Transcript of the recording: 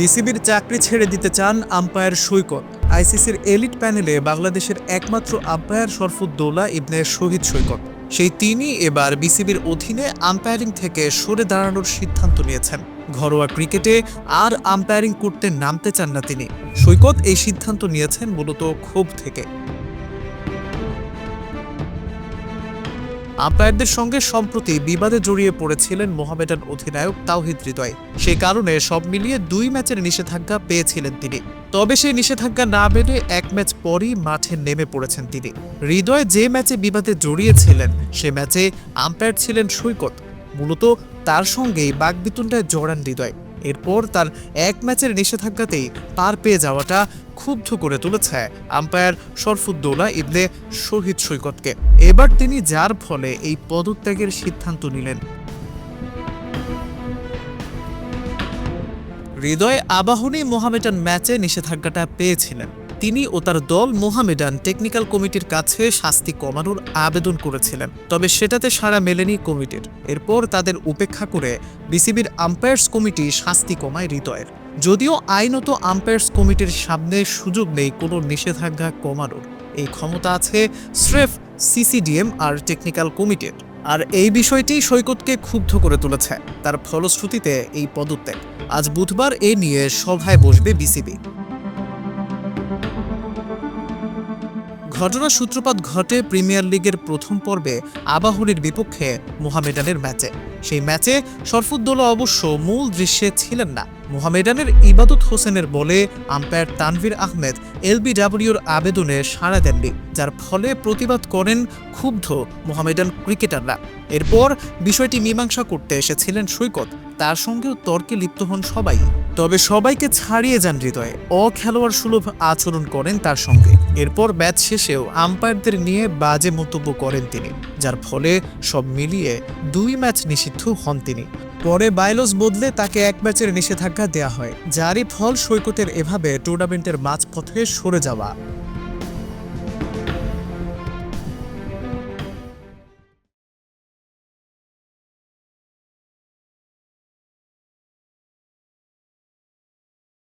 বিসিবির চাকরি ছেড়ে দিতে চান আম্পায়ার সৈকত। আইসিসির এলিট প্যানেলে বাংলাদেশের একমাত্র আম্পায়ার শরফুদ্দৌলা ইবনে শহীদ সৈকত। সেই তিনি এবার বিসিবির অধীনে আম্পায়ারিং থেকে সরে দাঁড়ানোর সিদ্ধান্ত নিয়েছেন। ঘরোয়া ক্রিকেটে আর আম্পায়ারিং করতে নামতে চান না তিনি। সৈকত এই সিদ্ধান্ত নিয়েছেন মূলত ক্ষোভ থেকে। আম্পায়ারদের সঙ্গে সম্প্রতি বিবাদে জড়িয়ে পড়েছিলেন মোহামেডান অধিনায়ক তাওহিদ হৃদয়। সে কারণে সব মিলিয়ে দুই ম্যাচের নিষেধাজ্ঞা পেয়েছিলেন তিনি। তবে সেই নিষেধাজ্ঞা না মেনে এক ম্যাচ পরই মাঠে নেমে পড়েছেন তিনি। হৃদয় যে ম্যাচে বিবাদে জড়িয়েছিলেন, সে ম্যাচে আম্পায়ার ছিলেন সৈকত। মূলত তার সঙ্গেই বাগবিতুণ্ডায় জড়ান হৃদয়। এরপর তার এক ম্যাচের নিষেধাজ্ঞাতেই পার পেয়ে যাওয়াটা ক্ষুব্ধ করে তুলেছে আম্পায়ার শরফুদ্দৌলা ইবনে শহীদ সৈকতকে। এবার তিনি যার ফলে এই পদত্যাগের সিদ্ধান্ত নিলেন। হৃদয় আবাহনী মোহামেডান ম্যাচে নিষেধাজ্ঞাটা পেয়েছিলেন। তিনি ও তার দল মোহামেডান টেকনিক্যাল কমিটির কাছে শাস্তি কমানোর আবেদন করেছিলেন। তবে সেটাতে সাড়া মেলেনি কমিটির। এরপর তাদের উপেক্ষা করে বিসিবির আম্পায়ার্স কমিটি শাস্তি কমায় হৃদয়ের। যদিও আইনত আম্পায়ার্স কমিটির সামনে সুযোগ নেই কোনো নিষেধাজ্ঞা কমানোর। এই ক্ষমতা আছে স্রেফ সিসিডিএম আর টেকনিক্যাল কমিটির। আর এই বিষয়টি সৈকতকে ক্ষুব্ধ করে তুলেছে। তার ফলশ্রুতিতে এই পদত্যাগ। আজ বুধবার এ নিয়ে সভায় বসবে বিসিবি। ঘটনার সূত্রপাত ঘটে প্রিমিয়ার লিগের প্রথম পর্বে আবাহনীর বিপক্ষে মোহামেডানের ম্যাচে। সেই ম্যাচে শরফুদ্দৌলা অবশ্য মূল দৃশ্যে ছিলেন না। মোহামেডানের ইবাদত হোসেনের বলে আম্পায়ার তানভীর আহমেদ এলবিডাব্লিউর আবেদনে সাড়া দেননি, যার ফলে প্রতিবাদ করেন ক্ষুব্ধ মোহামেডান ক্রিকেটাররা। এরপর বিষয়টি মীমাংসা করতে এসেছিলেন সৈকত, তার সঙ্গেও তর্কে লিপ্ত হন সবাই। তবে সবাইকে ছাড়িয়ে যান হৃদয়ে। অখেলোয়াড় সুলভ আচরণ করেন তার সঙ্গে। এরপর ম্যাচ শেষেও আম্পায়ারদের নিয়ে বাজে মন্তব্য করেন তিনি, যার ফলে সব মিলিয়ে দুই ম্যাচ নিষিদ্ধ হন তিনি। পরে বায়লস বদলে তাকে এক ম্যাচের নিষেধাজ্ঞা দেয়া হয়, যারই ফল সৈকতের এভাবে টুর্নামেন্টের মাঝপথে সরে যাওয়া।